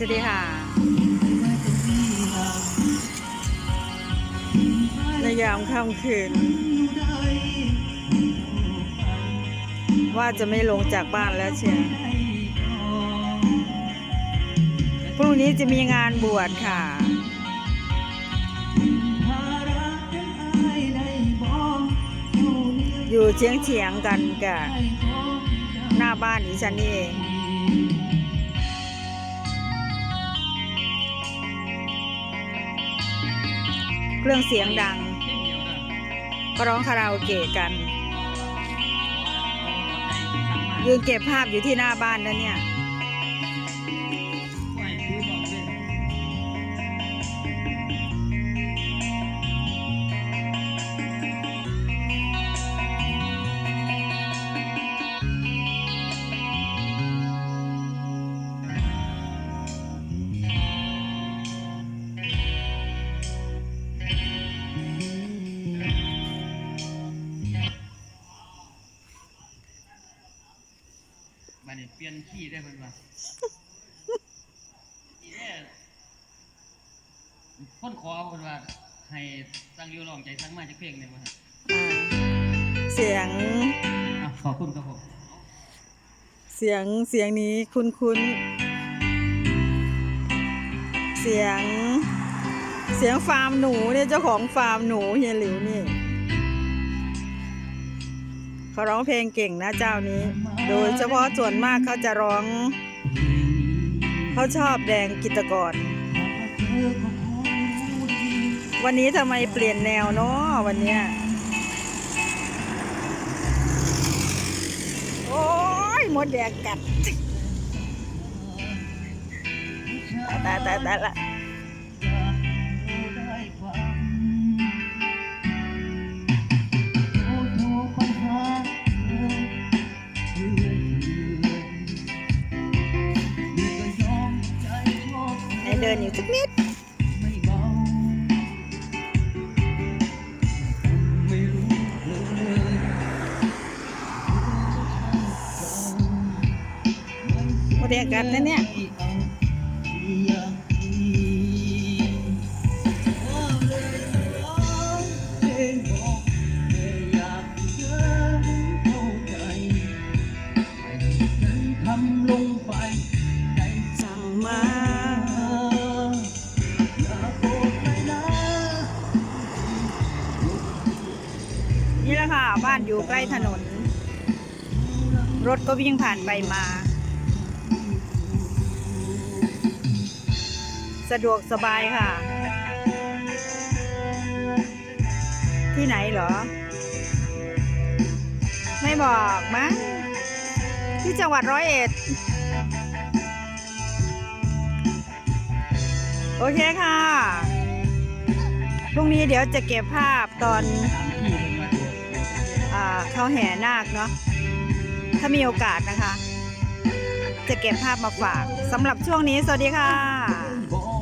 สวัสดีค่ะ ในยามค่ำคืน ว่าจะไม่ลงจากบ้านแล้วเชียพรุ่งนี้จะมีงานบวชค่ะอยู่เฉียงเฉียงๆกันกับหน้าบ้านอีฉันนี่เอง รื่องเสียงดัง ก็ร้องคาราโอเกะกัน ยืนเก็บภาพอยู่ที่หน้าบ้านนะเนี่ย มาเนี่ยเปลี่ยนขี้ได้เพิ่นว่าอีแน่คนขอเพิ่นว่า ให้สั่งอยู่ร้องใจสั่งมาจากเพลงเนี่ยว่าอ่าเสียงอะขอบคุณครับผมเสียงเสียงนี้คุ้นคุ้นเสียง เสียงฟาร์มหนูเนี่ยเจ้าของฟาร์มหนูเฮียหลิวนี่เขาร้องเพลงเก่งนะเจ้านี้ โดยเฉพาะส่วนมากเขาจะร้อง เขาชอบแดงกิตกร วันนี้ทำไมเปลี่ยนแนวเนาะวันเนี้ยโอ้ยมดแดงกัดตายตายตายละ ดินอยู่สักนิดมดแดงกัดนะเนี่ย นี่แหละค่ะ บ้านอยู่ใกล้ถนน รถก็วิ่งผ่านไปมา สะดวกสบายค่ะ ที่ไหนเหรอ ไม่บอกมั้งที่จังหวัดร้อยเอ็ดโอเคค่ะ พรุ่งนี้เดี๋ยวจะเก็บภาพตอน เขาแห่นาคเนาะถ้ามีโอกาสนะคะ จะเก็บภาพมาฝากสำหรับช่วงนี้สวัสดีค่ะ